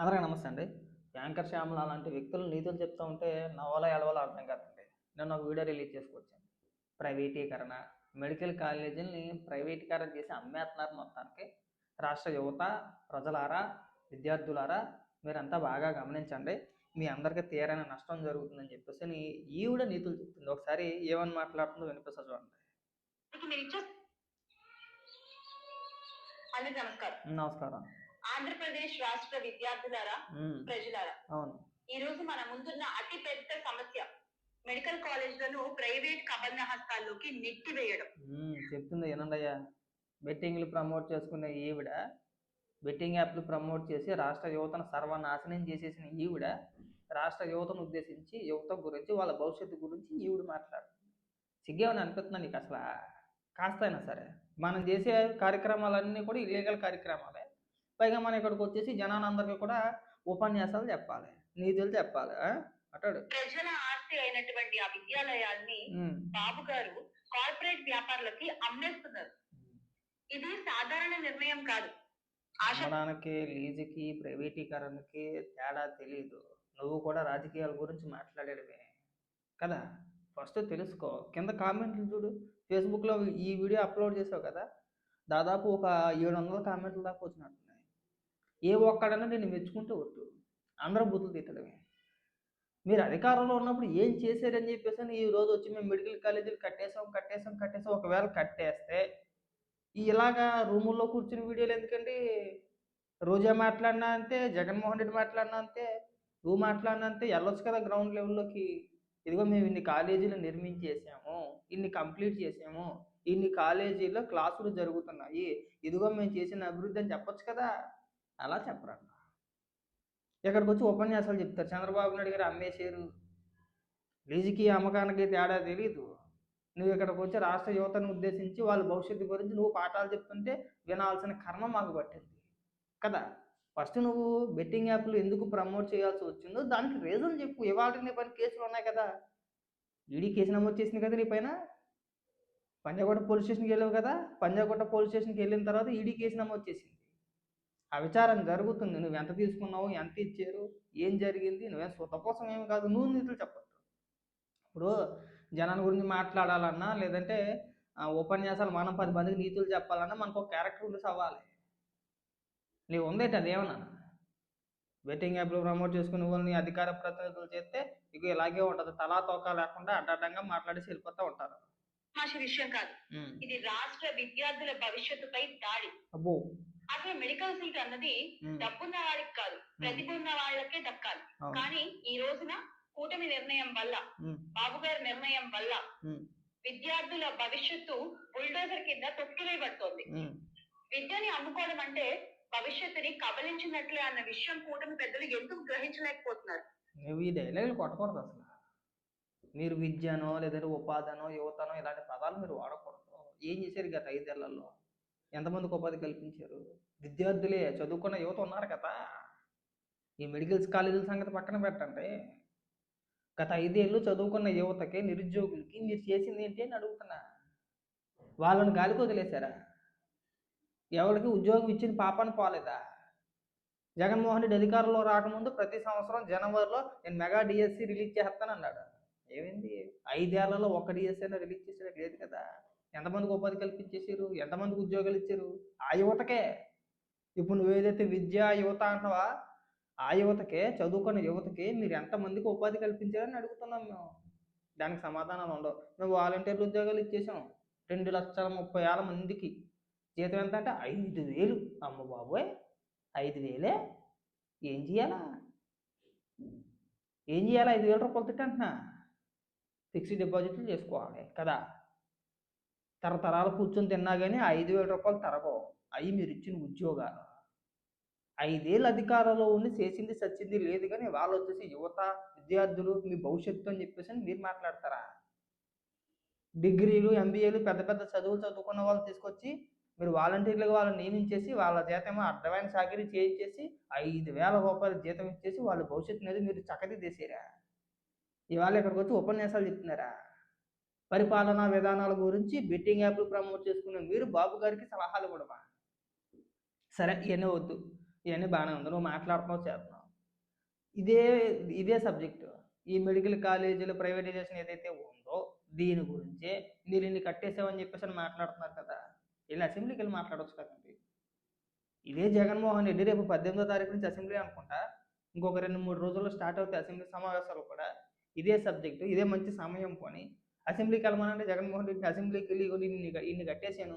అందరికీ నమస్తే అండి. యాంకర్ శ్యామల అలాంటి వ్యక్తులు నీతులు చెప్తూ ఉంటే నవ్వాలో ఎలవాలో అర్థం కాదండి. నేను ఒక వీడియో రిలీజ్ చేసుకొచ్చాను ప్రైవేటీకరణ మెడికల్ కాలేజీని ప్రైవేటీకరణ చేసి అమ్మేస్తున్నారు మొత్తానికి. రాష్ట్ర యువత ప్రజలారా విద్యార్థులారా మీరంతా బాగా గమనించండి. మీ అందరికీ తీరని నష్టం జరుగుతుందని చెప్పేసి ఈవిడ నీతులు చెప్తుంది. ఒకసారి ఏమని మాట్లాడుతుందో వినిపిస్తా చూడండి. నమస్కారం. నమస్కారం. ఆంధ్రప్రదేశ్ రాష్ట్ర విద్యార్థులారా ప్రజలారా అవును. ఈ రోజు మన ముందున్న అతి పెద్ద సమస్య మెడికల్ కాలేజ్లను ప్రైవేట్ కబంధ హస్తాల్లోకి నెట్టివేయడం. చెప్తుంది వినండి అయ్యా. బెట్టింగ్లు ప్రమోట్ చేసుకునే ఈవిడ బెట్టింగ్ యాప్లు ప్రమోట్ చేసి రాష్ట్ర యువతను సర్వనాశనం చేసేసిన ఈవిడ రాష్ట్ర యువతను ఉద్దేశించి యువత గురించి వాళ్ళ భవిష్యత్తు గురించి ఈవిడ మాట్లాడుతుంది. సిగ్గేమని అనిపిస్తుందా నీకు అసలు? కాస్త అయినా సరే. మనం చేసే కార్యక్రమాలన్నీ కూడా ఇల్లీగల్ కార్యక్రమాలే. పైగా మనం ఇక్కడికి వచ్చేసి జనాలందరికీ కూడా ఉపన్యాసాలు చెప్పాలి నీతులు చెప్పాలి? అంటాడు. ప్రజల ఆస్తి అయినటువంటి ఆ విద్యాలయాల్ని మ్మ్. బాబు గారు కార్పొరేట్ వ్యాపారులకి అమ్మేస్తున్నారు. ఇది సాధారణ నిర్ణయం కాదు. అమ్మడానికి లీజుకి ప్రైవేటీకరణకి తేడా తెలియదు నువ్వు కూడా రాజకీయాల గురించి మాట్లాడేటమే కదా? ఫస్ట్ తెలుసుకో. కింద కామెంట్లు చూడు. ఫేస్బుక్లో ఈ వీడియో అప్లోడ్ చేసావు కదా? దాదాపు ఒక ఏడు వందల కామెంట్లు దాకా వచ్చినట్టున్నాయి ఏ ఒక్కడన్నా నేను మెచ్చుకుంటే వద్దు అందరూ బుద్ధులు తిట్టడమే. మీరు అధికారంలో ఉన్నప్పుడు ఏం చేశారని చెప్పేసి అని ఈ రోజు వచ్చి మేము మెడికల్ కాలేజీలు కట్టేసాం కట్టేసాం కట్టేసాం ఒకవేళ కట్టేస్తే ఇలాగా రూముల్లో కూర్చుని వీడియోలు ఎందుకండి? రోజా మాట్లాడినా అంతే జగన్మోహన్ రెడ్డి మాట్లాడినా అంతే నువ్వు మాట్లాడినా అంతే. వెళ్ళొచ్చు కదా గ్రౌండ్ లెవెల్లోకి ఇదిగో మేము ఇన్ని కాలేజీలు నిర్మించేసాము ఇన్ని కంప్లీట్ చేసాము ఇన్ని కాలేజీల్లో క్లాసులు జరుగుతున్నాయి. ఇదిగో మేము చేసిన అభివృద్ధి అని చెప్పొచ్చు కదా. అలా చెప్పరన్న ఇక్కడికి వచ్చి ఉపన్యాసాలు చెప్తారు. చంద్రబాబు నాయుడు గారు అమ్మేశారు. లీజుకి అమ్మకానికి తేడా తెలియదు నువ్వు ఇక్కడికి వచ్చి రాష్ట్ర యువతను ఉద్దేశించి వాళ్ళ భవిష్యత్తు గురించి నువ్వు పాఠాలు చెప్తుంటే వినాల్సిన కర్మ మాకు పట్టింది. కదా? ఫస్ట్ నువ్వు బెట్టింగ్ యాప్లు ఎందుకు ప్రమోట్ చేయాల్సి వచ్చిందో దానికి రీజన్ చెప్పు. ఇవాళ నీ పైన కేసులు ఉన్నాయి కదా. ఈడీ కేసు నమోదు చేసింది కదా నీ పైన? పంజాగుట్ట పోలీస్ స్టేషన్కి వెళ్ళావు కదా. పంజాగుట్ట పోలీస్ స్టేషన్కి వెళ్ళిన తర్వాత ఈడీ కేసు నమోదు చేసింది. ఆ విచారణ జరుగుతుంది. నువ్వు ఎంత తీసుకున్నావు? ఎంత ఇచ్చారు? ఏం జరిగింది? నువ్వేం సొంత కోసం ఏమి కాదు. నువ్వు నీతులు చెప్పొద్దు. ఇప్పుడు జనాల గురించి మాట్లాడాలన్నా లేదంటే ఉపన్యాసాలు మనం పది మందికి నీతులు చెప్పాలన్నా మనకు ఒక క్యారెక్టర్ ఉండి అవ్వాలి నీవు ఉందేట అదేమన్నా బెట్టింగ్ యాప్లు ప్రమోట్ చేసుకునే వాళ్ళని అధికార ప్రతినిధులు చేస్తే ఇక ఇలాగే ఉంటుంది. తలా తోక లేకుండా అడ్డడ్డంగా మాట్లాడేసి వెళ్ళిపోతూ ఉంటారు. విషయం కాదు. ఇది రాష్ట్ర విద్యార్థుల భవిష్యత్తుపై దాడి. అబ్బో! అసలు మెడికల్ సీట్ అన్నది. డబ్బున్న వాడికి కాదు ప్రతిభ ఉన్న వాళ్ళకే దక్కాలి. కానీ ఈ రోజున కూటమి నిర్ణయం వల్ల. బాబు గారి నిర్ణయం వల్ల. విద్యార్థుల భవిష్యత్తు బుల్డోజర్ కింద తొక్కివేయబడుతోంది. విద్యని అమ్ముకోవడం అంటే భవిష్యత్తుని కబలించినట్లే అన్న విషయం కూటమి పెద్దలు ఎందుకు గ్రహించలేకపోతున్నారు నువ్వు ఈ డైలాగులు కొట్టకూడదు అసలు మీరు విద్యనో లేదంటే ఉపాధనో యువతనో ఇలాంటి పదాలు మీరు వాడకూడదు ఏం చేశారు గత ఐదేళ్ళలో ఎంతమందికి ఉపాధి కల్పించారు? విద్యార్థులే చదువుకున్న యువత ఉన్నారు కదా. ఈ మెడికల్స్ కాలేజీల సంగతి పక్కన పెట్టండి. గత ఐదేళ్ళు చదువుకున్న యువతకి నిరుద్యోగులకి మీరు చేసింది ఏంటి అని అడుగుతున్నా. వాళ్ళని గాలికి వదిలేశారా? ఎవరికి ఉద్యోగం ఇచ్చిన పాపాన్ని పోలేదా? జగన్మోహన్ రెడ్డి అధికారంలో రాకముందు ప్రతి సంవత్సరం జనవరిలో నేను మెగా డిఎస్సి రిలీజ్ చేస్తాను అన్నాడు ఏమైంది? ఐదేళ్ళలో ఒక డిఎస్సీ అయినా రిలీజ్ చేసేది లేదు కదా. ఎంతమందికి ఉపాధి కల్పించేసారు ఎంతమందికి ఉద్యోగాలు ఇచ్చారు? ఆ యువతకే. ఇప్పుడు నువ్వు ఏదైతే విద్యా యువత అంటావా ఆ యువతకే చదువుకున్న యువతకి మీరు ఎంతమందికి ఉపాధి కల్పించారని అడుగుతున్నాం మేము. దానికి సమాధానాలు ఉండవు. మేము వాలంటీర్లు ఉద్యోగాలు ఇచ్చేసాం రెండు లక్షల ముప్పై వేల మందికి. జీతం ఎంత అంటే ఐదు వేలు. అమ్మ బాబోయ్! ఐదు వేలే? ఏం చేయాలా? ఏం చేయాలా? ఐదు వేల రూపాయలు తిట్టంటున్నా. ఫిక్స్డ్ డిపాజిట్లు చేసుకోవాలి కదా. తరతరాలు కూర్చొని తిన్నా కానీ ఐదు వేల రూపాయలు తరగవు. అవి మీరు ఇచ్చిన ఉద్యోగాలు. ఐదేళ్ళు అధికారంలో ఉండి చేసింది సచ్చింది లేదు కానీ వాళ్ళు వచ్చేసి యువత విద్యార్థులు మీ భవిష్యత్తు అని చెప్పేసి అని మీరు మాట్లాడతారా? డిగ్రీలు ఎంబీఏలు పెద్ద పెద్ద చదువులు చదువుకున్న వాళ్ళు తీసుకొచ్చి మీరు వాలంటీర్లుగా వాళ్ళని నియమించేసి వాళ్ళ జీతమో అర్థమైన సాగిరి చేయించేసి ఐదు వేల రూపాయల జీతం ఇచ్చేసి వాళ్ళ భవిష్యత్తు అనేది మీరు చక్కదిద్దేశారా? ఇవాళ ఇక్కడికి వచ్చి ఉపన్యాసాలు చెప్తున్నారా? పరిపాలనా విధానాల గురించి బెట్టింగ్ యాప్లు ప్రమోట్ చేసుకునే మీరు బాబు గారికి సలహాలు కూడా సరే ఇవన్నీ వద్దు. ఇవన్నీ బాగానే ఉంది. నువ్వు మాట్లాడుతున్నావు చేస్తున్నావు. ఇదే ఇదే సబ్జెక్టు ఈ మెడికల్ కాలేజీల ప్రైవేటైజేషన్ ఏదైతే ఉందో దీని గురించే మీరు ఇన్ని కట్టేసామని చెప్పేసి అని మాట్లాడుతున్నారు కదా. వెళ్ళి అసెంబ్లీకి వెళ్ళి మాట్లాడవచ్చు కదండి ఇదే జగన్మోహన్ రెడ్డి రేపు పద్దెనిమిదో తారీఖు నుంచి అసెంబ్లీ అనుకుంటా. ఇంకొక రెండు మూడు రోజుల్లో స్టార్ట్ అవుతాయి అసెంబ్లీ సమావేశాలు కూడా. ఇదే సబ్జెక్టు ఇదే మంచి సమయం పోని. అసెంబ్లీకి వెళ్ళమనంటే జగన్మోహన్ రెడ్డి అసెంబ్లీకి వెళ్ళి ఇన్ని ఇన్ని కట్టేశాను.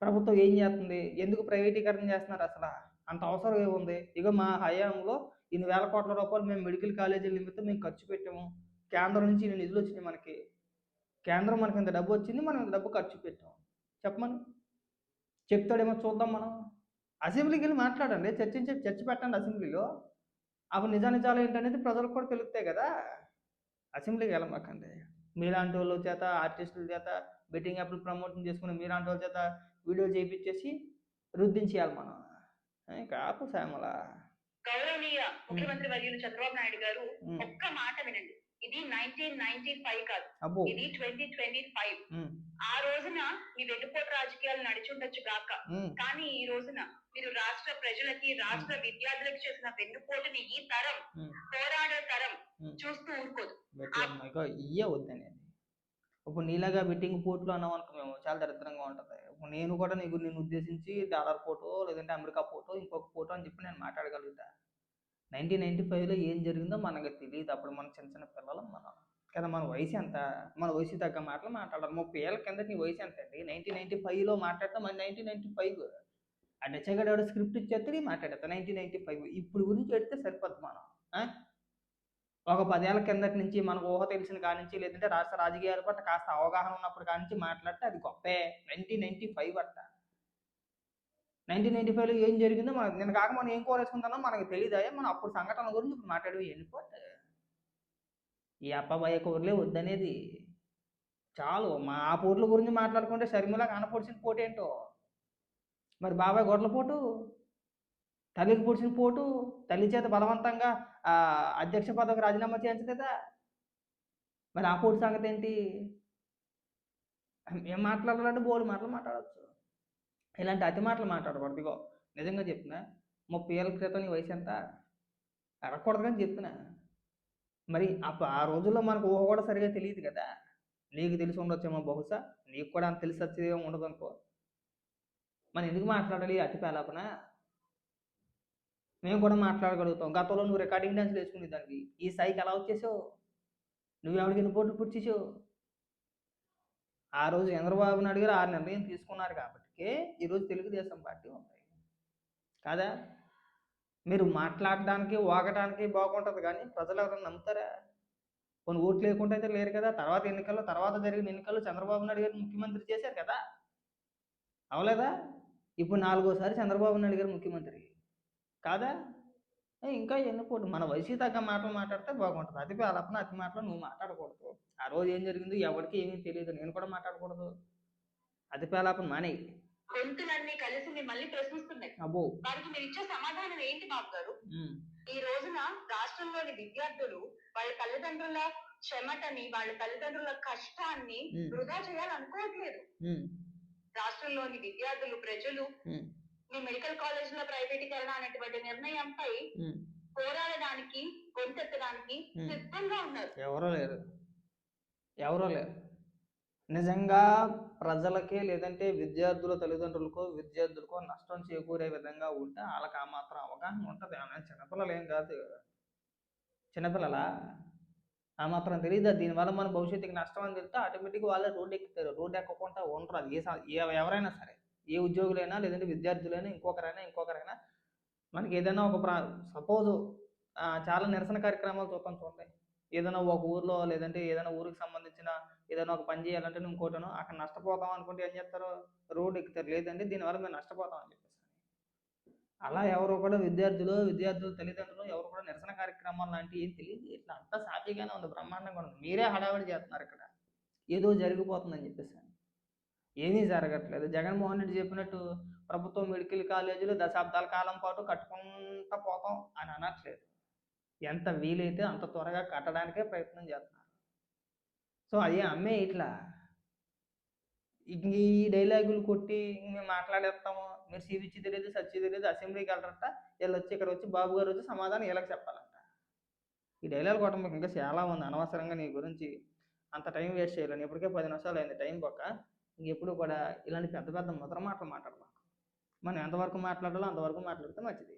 ప్రభుత్వం ఏం చేస్తుంది? ఎందుకు ప్రైవేటీకరణ చేస్తున్నారు అసలు? అంత అవసరం ఏముంది ఇక మా హయాంలో ఇన్ని వేల కోట్ల రూపాయలు మేము మెడికల్ కాలేజీల నిమిత్తం మేము ఖర్చు పెట్టాము. కేంద్రం నుంచి ఇన్ని నిధులు వచ్చినాయి మనకి. కేంద్రం మనకి ఇంత డబ్బు వచ్చింది మనం ఇంత డబ్బు ఖర్చు పెట్టాం. చెప్పమని. చెప్తాడేమో చూద్దాం మనం. అసెంబ్లీకి వెళ్ళి మాట్లాడండి. చర్చించి చర్చ పెట్టండి అసెంబ్లీలో. అప్పుడు నిజా నిజాలు ఏంటనేది ప్రజలకు కూడా తెలుస్తాయి కదా. అసెంబ్లీకి వెళ్ళమాకండి మీలాంటి వాళ్ళ చేత ఆర్టిస్టుల చేత బెట్టింగ్ యాప్లు ప్రమోషన్ చేసుకుని మీలాంటి వాళ్ళ చేత వీడియో చేయించేసి రుద్దించేయాలి మనం. కాపు శ్యామల గౌరవనీయ ముఖ్యమంత్రి వర్యులు చంద్రబాబు నాయుడు గారు ఒక్క మాట వినండి. ఇది నైన్టీన్ నైన్టీ ఫైవ్ కాదు ఇది ట్వంటీ ట్వంటీ ఫైవ్ ఆ రోజున మీ వెన్నుపోటు రాజకీయాలు నడిచుండొచ్చు గాక. ఉమ్, కానీ ఈ రోజున మీరు రాష్ట్ర ప్రజలకి రాష్ట్ర విద్యార్థులకు చేసిన వెన్నుపోటుని ఈ తరం పోరాడే తరం. చూస్తూ ఊరుకోదు. ఇయ్యే ఇప్పుడు నీలాగా బెట్టింగ్ పోర్టులు అన్నాం అనుకో మేము చాలా దరిద్రంగా ఉంటుంది. ఇప్పుడు నేను కూడా నీకు నేను ఉద్దేశించి డాలర్ ఫోటో లేదంటే అమెరికా ఫోటో ఇంకొక ఫోటో అని చెప్పి నేను మాట్లాడగలుగుతా. నైన్టీన్ నైన్టీ ఫైవ్లో ఏం జరిగిందో మనకు తెలియదు. అప్పుడు మన చిన్న చిన్న పిల్లలం మనం. కదా! మన వయసు ఎంత? మన వయసు తగ్గ మాటలు మాట్లాడాలి ముప్పై ఏళ్ళ కింద నీ వయసు ఎంత అండి నైన్టీన్ నైన్టీ ఫైవ్లో మాట్లాడతాం మన నైన్టీన్ నైన్టీ ఫైవ్ ఆ డెచ్చగడ స్క్రిప్ట్ ఇచ్చేస్తే మాట్లాడతా నైన్టీన్ నైన్టీ ఫైవ్. ఇప్పుడు గురించి పెడితే సరిపోద్ది మనం ఆ? ఒక పదేళ్ళ కిందటి నుంచి మనకు ఊహ తెలిసిన కాడి నుంచి లేదంటే రాష్ట్ర రాజకీయాల పట్ల కాస్త అవగాహన ఉన్నప్పుడు కాడి నుంచి మాట్లాడితే అది గొప్పే. నైన్టీన్ నైన్టీ ఫైవ్ అట్ట నైన్టీన్ నైన్టీ ఫైవ్లో ఏం జరిగిందో మనకు నేను కాక మనం ఏం కోరేసుకుంటానో మనకు తెలియదా మనం అప్పుడు సంఘటనల గురించి ఇప్పుడు మాట్లాడి వెళ్ళిపోతే ఈ అప్పబాయ కూరలే వద్దనేది. చాలు మా ఆ పోట్ల గురించి మాట్లాడుకుంటే షర్మిల కనపొడిచిన పోటు ఏంటో? మరి బాబాయ్ గొడ్ల పోటు? తల్లికి పొడిచిన పోటు? తల్లి చేత బలవంతంగా అధ్యక్ష పదవికి రాజీనామా చేయించలేదా మరి ఆ పోటీ సంగతి ఏంటి? ఏం మాట్లాడాలంటే బోర్డు మాటలు మాట్లాడచ్చు. ఇలాంటి అతి మాటలు మాట్లాడకూడదు. ఇగో నిజంగా చెప్తున్నా ముప్పై ఏళ్ళ క్రితం నీ వయసు ఎంత? అడగకూడదు కానీ చెప్తున్నా. మరి అప్పుడు ఆ రోజుల్లో మనకు ఊహ కూడా సరిగా తెలియదు కదా. నీకు తెలిసి ఉండొచ్చేమో బహుశా నీకు కూడా అంత తెలిసి వచ్చేదేమో ఉండదు అనుకో మనం ఎందుకు మాట్లాడాలి? అతి పేలాపన మేము కూడా మాట్లాడగలుగుతాం. గతంలో నువ్వు రికార్డింగ్ డాన్స్ వేసుకునే దానికి ఈ స్థాయికి ఎలా వచ్చేసావు? నువ్వు ఎవరికి ఎన్ని పోట్లు ఆ రోజు చంద్రబాబు నాయుడు గారు ఆ నిర్ణయం తీసుకున్నారు కాబట్టి ఈరోజు తెలుగుదేశం పార్టీ ఉంది. కాదా? మీరు మాట్లాడడానికి వాగడానికి బాగుంటుంది కానీ ప్రజలు ఎవరైనా నమ్ముతారా? కొన్ని ఓట్లు లేకుండా అయితే లేరు కదా. తర్వాత ఎన్నికల్లో తర్వాత జరిగిన ఎన్నికల్లో చంద్రబాబు నాయుడు గారు ముఖ్యమంత్రి చేశారు కదా. అవలేదా ఇప్పుడు నాలుగోసారి చంద్రబాబు నాయుడు గారు ముఖ్యమంత్రి. కాదా? ఇంకా ఎన్నుకోడు. మన వయసు తగ్గ మాటలు మాట్లాడితే బాగుంటుంది. అది అలపన అతి మాటలు నువ్వు మాట్లాడకూడదు. ఆ రోజు ఏం జరిగిందో ఎవరికి ఏమీ తెలియదు. నేను కూడా మాట్లాడకూడదు. అతి పేలాపన మానేయి. గొంతులన్నీ కలిసి మిమ్మల్ని ప్రశ్నిస్తున్నాయి. అబ్బో. వారికి మీరు ఇచ్చే సమాధానం ఏంటి బాబు గారు? ఈ రోజున రాష్ట్రంలోని విద్యార్థులు వాళ్ళ తల్లిదండ్రుల శ్రమటని వాళ్ళ తల్లిదండ్రుల కష్టాన్ని వృధా చేయాలనుకోవట్లేదు. రాష్ట్రంలోని విద్యార్థులు ప్రజలు మీ మెడికల్ కాలేజీల ప్రైవేటీకరణ అనేటువంటి నిర్ణయంపై. పోరాడడానికి గొంతెత్తడానికి. సిద్ధంగా ఉన్నారు. ఎవరో లేరు. ఎవరో లేరు. నిజంగా ప్రజలకే లేదంటే విద్యార్థుల తల్లిదండ్రులకో విద్యార్థులకో నష్టం చేకూరే విధంగా ఉంటే వాళ్ళకి ఆ మాత్రం అవగాహన ఉంటుంది. ఆమె చిన్నపిల్లలు ఏం కాదు. చిన్నపిల్లలా? ఆ మాత్రం తెలియదు దీనివల్ల మన భవిష్యత్తుకి నష్టం అని తెలిస్తే ఆటోమేటిక్గా వాళ్ళే రోడ్డు ఎక్కుతారు. రోడ్డు ఎక్కకుండా ఉండరు అది. ఏ ఎవరైనా సరే. ఏ ఉద్యోగులైనా లేదంటే విద్యార్థులైనా ఇంకొకరైనా ఇంకొకరైనా మనకి ఏదైనా ఒక ప్రా సపోజ్ చాలా నిరసన కార్యక్రమాలు చూద్దాం చూడండి. ఏదైనా ఒక ఊర్లో లేదంటే ఏదైనా ఊరికి సంబంధించిన ఏదైనా ఒక పని చేయాలంటే నువ్వు ఇంకోటను అక్కడ నష్టపోతాం అనుకుంటే ఏం చేస్తారు? రోడ్డు ఎక్కుతారు. లేదండి దీనివల్ల మేము నష్టపోతాం అని చెప్పేసి అలా ఎవరు కూడా విద్యార్థులు విద్యార్థుల తల్లిదండ్రులు ఎవరు కూడా నిరసన కార్యక్రమాలు లాంటివి ఏం తెలియదు. ఇట్లా అంతా సాఫీగానే ఉంది. బ్రహ్మాండంగా ఉంది. మీరే హడావిడి చేస్తున్నారు ఇక్కడ. ఏదో జరిగిపోతుందని చెప్పేసి ఏమీ జరగట్లేదు. జగన్మోహన్ రెడ్డి చెప్పినట్టు ప్రభుత్వ మెడికల్ కాలేజీలు దశాబ్దాల కాలం పాటు కట్టుకుంటా పోతాం అని అనట్లేదు. ఎంత వీలైతే అంత త్వరగా కట్టడానికే ప్రయత్నం చేస్తున్నారు. సో అది అమ్మే ఇట్లా. ఈ డైలాగులు కొట్టి మేము మాట్లాడేస్తాము. మీరు సీవిచ్చి తెలియదు సచ్చి తెలియదు అసెంబ్లీకి వెళ్ళరట. వీళ్ళు వచ్చి ఇక్కడ వచ్చి బాబు గారు వచ్చి సమాధానం వీళ్ళకి చెప్పాలంట. ఈ డైలాగ్ కొట్టడం మీకు ఇంకా చాలా ఉంది. అనవసరంగా నీ గురించి అంత టైం వేస్ట్ చేయలేను. ఇప్పటికే పది నిమిషాలు అయింది టైం పక్క. ఇంకెప్పుడు కూడా ఇలాంటి పెద్ద పెద్ద ముద్ర మాటలు మాట్లాడమాకు. మనం ఎంతవరకు మాట్లాడాలో అంతవరకు మాట్లాడితే మంచిది.